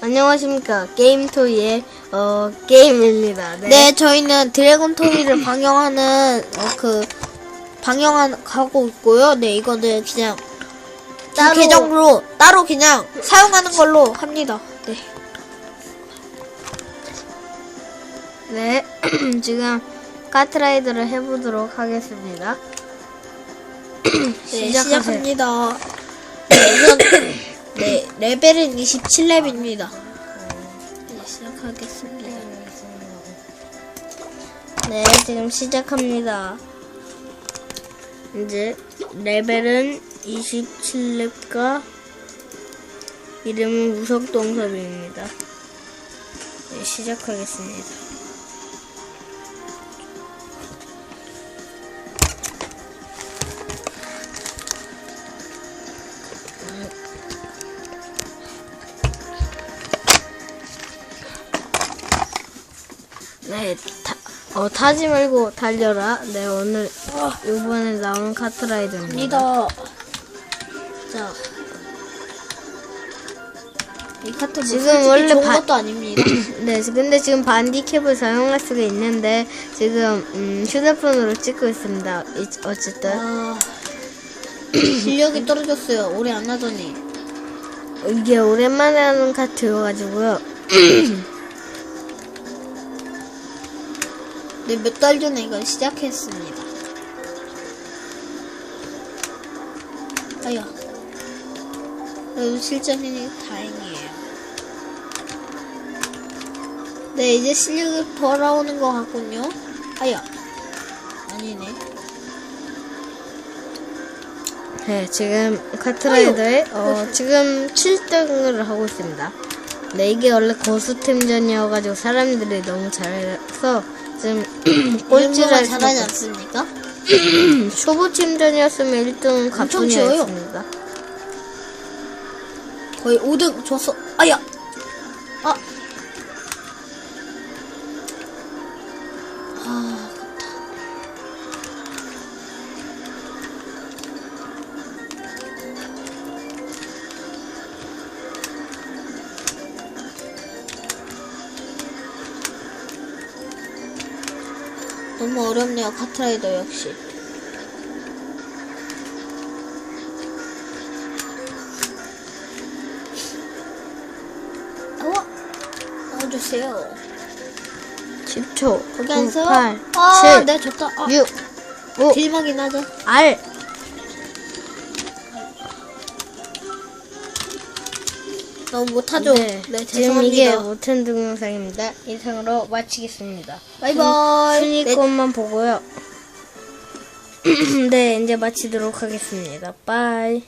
안녕하십니까 게임토이의 어 게임입니다. 네. 네, 저희는 드래곤 토이를 방영하는 어, 그 방영한 가고 있고요. 네, 이거는 그냥 따로 따로- 계정으로 따로 그냥 사용하는 걸로 합니다. 네. 네. 지금 카트라이더를 해보도록 하겠습니다. 네, 시작하세요. 시작합니다. 네, 우선 네, 레벨은 27렙입니다. 네, 시작하겠습니다. 네, 지금 시작합니다. 이제 레벨은 27렙과 이름은 우석동섭입니다. 네, 시작하겠습니다. 네, 타, 어, 타지 말고 달려라. 네, 오늘, 이번에 나온 카트라이더입니다. 자. 이 카트 뭐 지금 원래 좋은 바- 것도 아닙니다. 네, 근데 지금 반디캡을 사용할 수가 있는데, 지금, 음, 휴대폰으로 찍고 있습니다. 이- 어쨌든. 아, 실력이 떨어졌어요. 오래 안 하더니. 이게 오랜만에 하는 카트여가지고요. 네, 몇 달 전에 이걸 시작했습니다. 아야. 그래도 실전이니 다행이에요. 네, 이제 실력이 돌아오는 것 같군요. 아야. 아니네. 네, 지금 카트라이더에, 어, 지금 7등을 하고 있습니다. 네, 이게 원래 고수팀전이어가지고 사람들이 너무 잘해서, 지금 꼴찌를 잘하지 않습니까? 초보팀전이었으면 1등은 엄청 쉬워요. 가뿐이었습니다. 거의 5등 줬어. 아야. 아. 아, 너무 어렵네요, 카트라이더 역시. 나와! 나와주세요. 10초, 거기 9, 앉으세요. 8, 아, 7, 네, 좋다. 아, 6, 5, 딜막이나 하자. R. 너무 못하죠? 네, 네, 지금 이게 죄송합니다. 못한 동영상입니다. 이상으로 마치겠습니다. 바이바이. 순위 네, 것만 보고요. 네, 이제 마치도록 하겠습니다. 빠이.